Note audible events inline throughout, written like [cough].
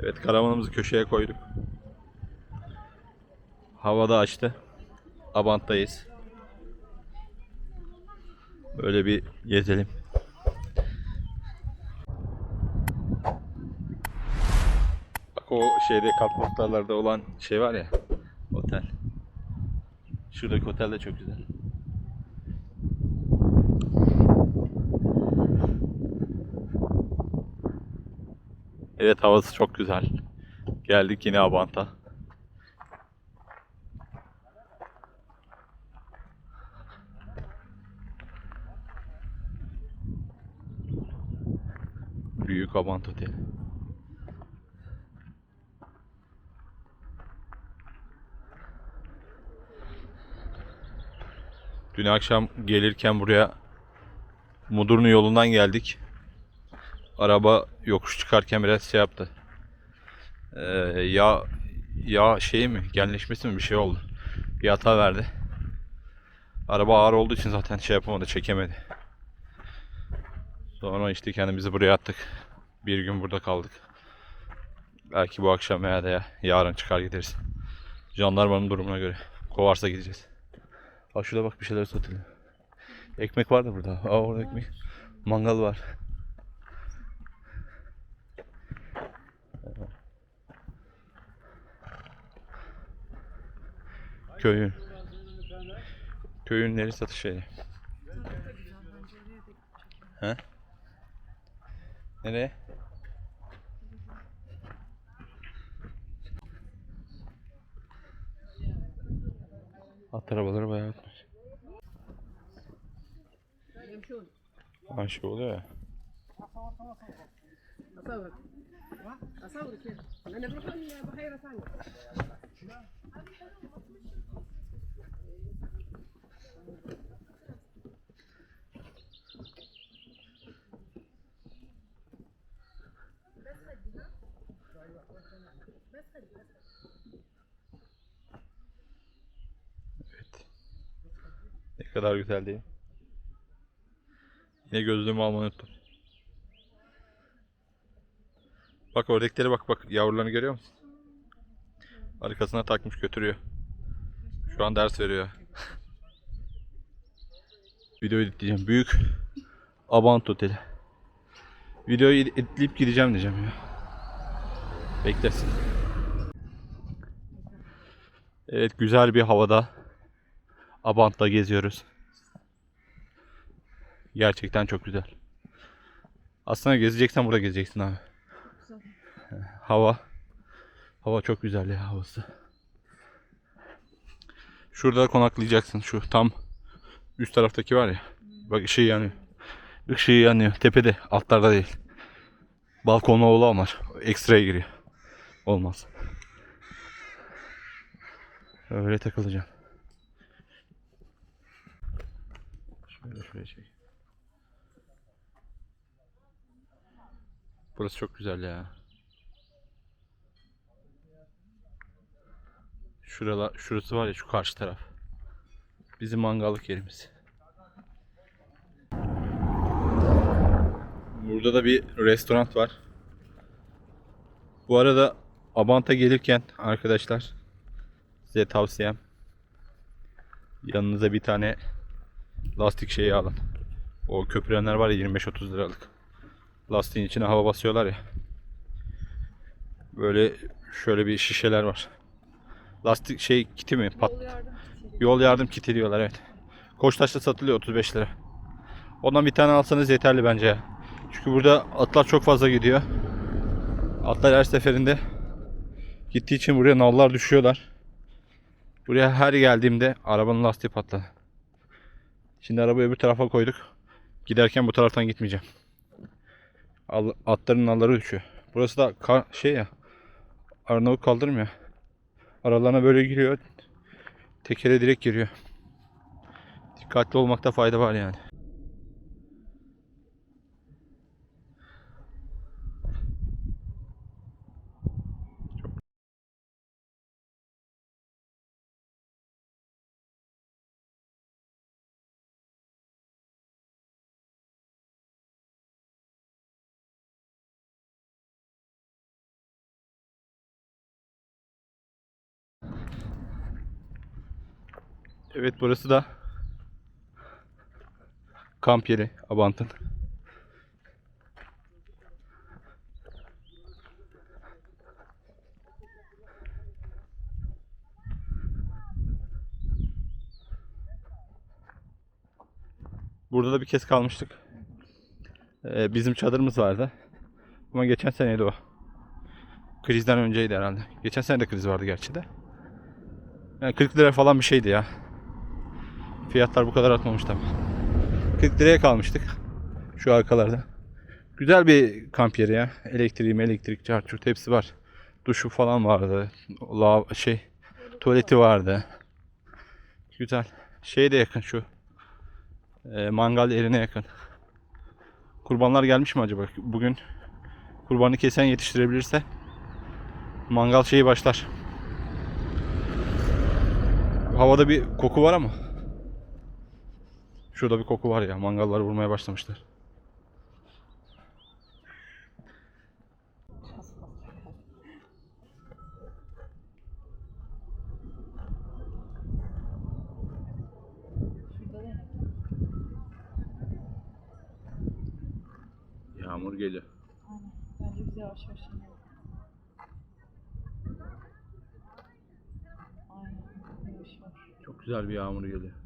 Evet karavanımızı köşeye koyduk. Havada açtı. Abant'tayız. Böyle bir gezelim. Bak o şeyde kalkmaklarlarda olan şey var ya. Otel. Şuradaki otel de çok güzel. Evet havası çok güzel. Geldik yine Abant'a. Büyük Abant Oteli. Dün akşam gelirken buraya Mudurnu yolundan geldik. Araba yokuş çıkarken biraz şey yaptı. Ee, yağ yağ şeyi mi genleşmesi mi bir şey oldu. Bir hata verdi. Araba ağır olduğu için zaten şey yapamadı, çekemedi. Sonra işte kendimizi buraya attık. Bir gün burada kaldık. Belki bu akşam veya da ya- yarın çıkar gideriz. Jandarmanın durumuna göre. Kovarsa gideceğiz. Aa şurada bak bir şeyler satılıyor. Ekmek var da burada. Aa orada ekmek. Mangal var. Köyün. Köyün neri satış yeri. He? Nereye? At arabaları bayağı atmış. Ha şey oluyor ya. أصور أصور كيف أنا بروح من بحيرة ثانية Evet. Ne kadar güzel değil? Yine gözlüğümü almayı unuttum. Bak oradakileri bak bak yavrularını görüyor musun? Arkasına takmış götürüyor. Şu an ders veriyor. Videoyu editleyeceğim. Büyük Abant Oteli. Videoyu editleyip gideceğim diyeceğim ya. Beklesin. Evet güzel bir havada Abant'ta geziyoruz. Gerçekten çok güzel. Aslında gezeceksen burada gezeceksin abi. Hava hava çok güzel ya havası. Şurada konaklayacaksın. Şu tam üst taraftaki var ya. Bak ışığı yanıyor. Işığı yanıyor. Tepede. Altlarda değil. Balkonlu olamaz. Ekstraya giriyor. Olmaz. Öyle takılacağım. Şöyle şöyle çek. Burası çok güzel ya. Şuralar, şurası var ya şu karşı taraf. Bizim mangallık yerimiz. Burada da bir restoran var. Bu arada Abant'a gelirken arkadaşlar size tavsiyem yanınıza bir tane lastik şeyi alın. O köpürenler var ya 25-30 liralık. Lastiğin içine hava basıyorlar ya. Böyle şöyle bir şişeler var. Lastik şey kiti mi? Pat... Yol yardım kiti diyorlar evet. Koçtaş'ta satılıyor 35 lira. Ondan bir tane alsanız yeterli bence. Çünkü burada atlar çok fazla gidiyor. Atlar her seferinde gittiği için buraya nallar düşüyorlar. Buraya her geldiğimde arabanın lastiği patladı. Şimdi arabayı öbür tarafa koyduk. Giderken bu taraftan gitmeyeceğim. Atların nalları düşüyor. Burası da şey ya. Arnavut kaldırım ya. Aralarına böyle giriyor. Tekere direkt giriyor. Dikkatli olmakta fayda var yani. Evet burası da kamp yeri Abant'ın. Burada da bir kez kalmıştık. Ee, bizim çadırımız vardı. Ama geçen seneydi o. Krizden önceydi herhalde. Geçen sene de kriz vardı gerçi de. Yani 40 lira falan bir şeydi ya. Fiyatlar bu kadar artmamış tabii. 40 liraya kalmıştık. Şu arkalarda. Güzel bir kamp yeri ya. Elektriği, elektrik, çarçurt hepsi var. Duşu falan vardı. Lav şey tuvaleti vardı. Güzel. Şeye de yakın şu. e, mangal yerine yakın. Kurbanlar gelmiş mi acaba? Bugün kurbanı kesen yetiştirebilirse mangal şeyi başlar. Havada bir koku var ama. Şurada bir koku var ya. Mangalları vurmaya başlamışlar. Şurada da inek. Yağmur geliyor. Aynen. Bence biz yavaş yavaş inelim. Aynen. Yavaş yavaş. Çok güzel bir yağmur geliyor.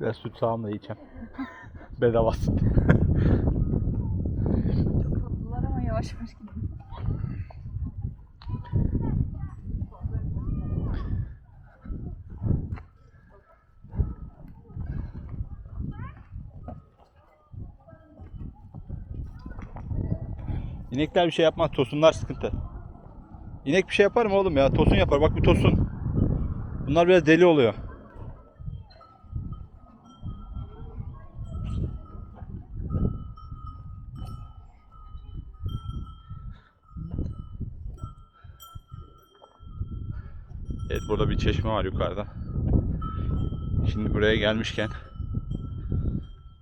Biraz süt sağım da yiyeceğim. [laughs] Bedava süt. [laughs] Çok tatlılar ama yavaş yavaş gidelim. İnekler bir şey yapmaz. Tosunlar sıkıntı. İnek bir şey yapar mı oğlum ya? Tosun yapar. Bak bir tosun. Bunlar biraz deli oluyor. Evet burada bir çeşme var yukarıda. Şimdi buraya gelmişken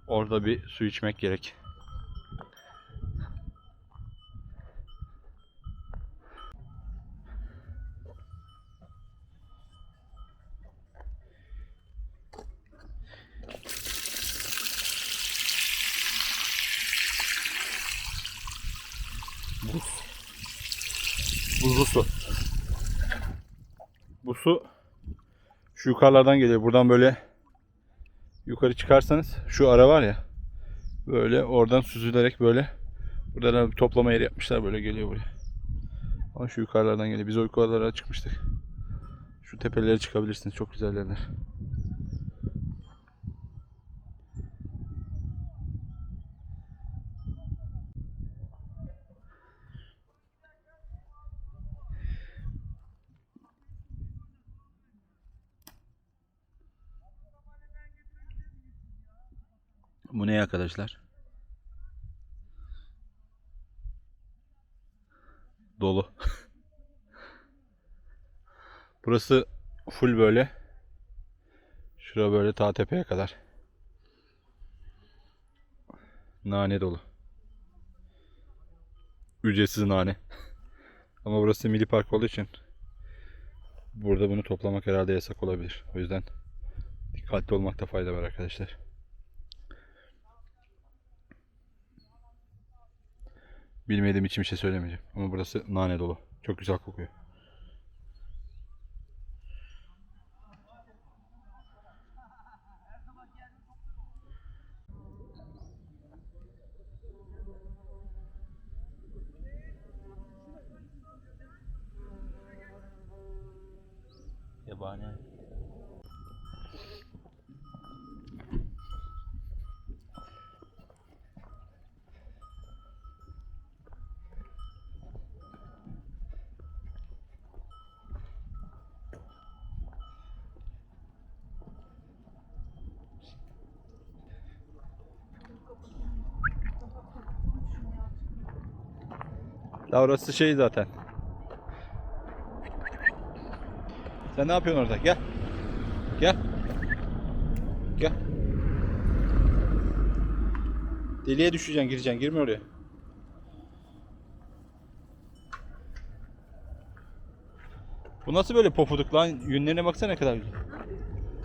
orada bir su içmek gerek. Buzlu su. Bu su şu yukarılardan geliyor. Buradan böyle yukarı çıkarsanız şu ara var ya böyle oradan süzülerek böyle burada da bir toplama yeri yapmışlar böyle geliyor buraya. Ama şu yukarılardan geliyor. Biz o yukarılara çıkmıştık. Şu tepelere çıkabilirsiniz. Çok güzel yerler. Bu ne arkadaşlar? Dolu. [laughs] Burası full böyle. Şura böyle ta tepeye kadar. Nane dolu. Ücretsiz nane. [laughs] Ama burası milli park olduğu için burada bunu toplamak herhalde yasak olabilir. O yüzden dikkatli olmakta fayda var arkadaşlar. Bilmediğim için bir şey söylemeyeceğim. Ama burası nane dolu. Çok güzel kokuyor. işte bahane. La orası şey zaten. Sen ne yapıyorsun orada? Gel. Gel. Gel. Deliğe düşeceksin, gireceksin. Girme oraya. Bu nasıl böyle pofuduk lan? Yünlerine baksana ne kadar güzel.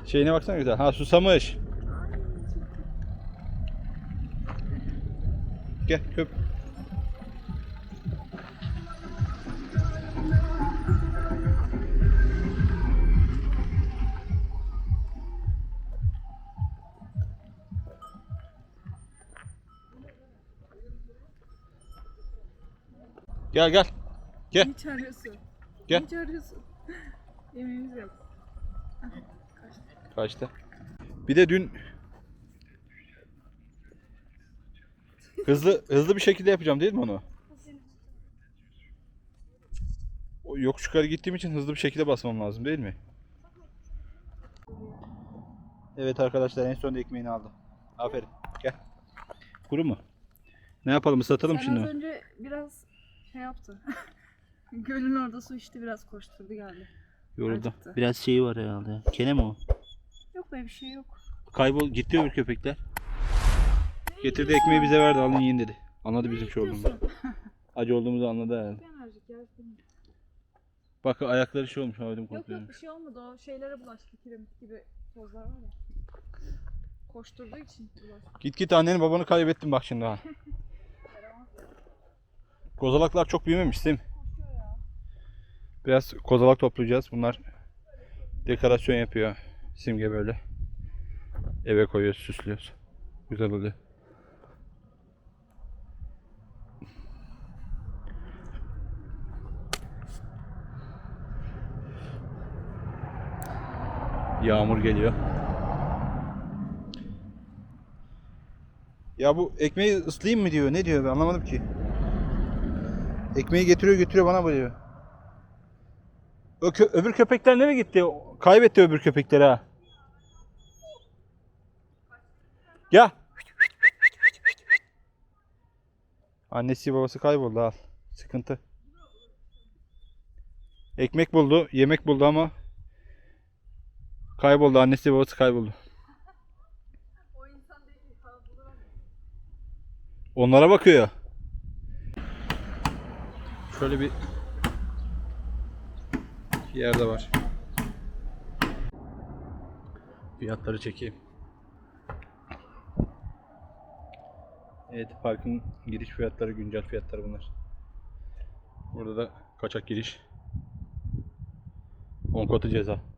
Şeyine baksana güzel. Ha susamış. Gel köp. Gel gel. Gel. Hiç arıyorsun. Gel. Hiç arıyorsun. [laughs] Yemeğimiz yok. Kaçta? Bir de dün hızlı hızlı bir şekilde yapacağım değil mi onu? O yokuş yukarı gittiğim için hızlı bir şekilde basmam lazım değil mi? Evet arkadaşlar en sonunda ekmeğini aldım. Aferin. Gel. Kuru mu? Ne yapalım ıslatalım Sen şimdi. az önce biraz şey yaptı. [laughs] Gölün orada su içti biraz koşturdu geldi. Yoruldu. acıktı. Biraz şeyi var herhalde. Kene mi o? Yok be bir şey yok. Kaybol gitti öbür köpekler. Getirdi ekmeği bize verdi alın yiyin dedi. Anladı bizim şey olduğumuzu. [laughs] Acı olduğumuzu anladı herhalde. Enerjik ya. Bak ayakları şey olmuş ödüm Yok yok bir şey olmadı o şeylere bulaştı kiremit gibi tozlar var ya. Koşturduğu için bulaştı. Git git anneni babanı kaybettin bak şimdi ha. [laughs] Kozalaklar çok büyümemiş değil mi? Biraz kozalak toplayacağız. Bunlar dekorasyon yapıyor. Simge böyle. Eve koyuyoruz, süslüyoruz. Güzel oluyor. Yağmur geliyor. Ya bu ekmeği ıslayayım mı diyor. Ne diyor ben anlamadım ki. Ekmeği getiriyor götürüyor bana böyle. O kö- öbür köpekler nereye gitti? Kaybetti öbür köpekleri ha. Gel. Annesi babası kayboldu al. Sıkıntı. Ekmek buldu, yemek buldu ama kayboldu. Annesi babası kayboldu. O insan değil. Onlara bakıyor. Şöyle bir yerde var. Fiyatları çekeyim. Evet parkın giriş fiyatları güncel fiyatları bunlar. Burada da kaçak giriş. 10 katı ceza.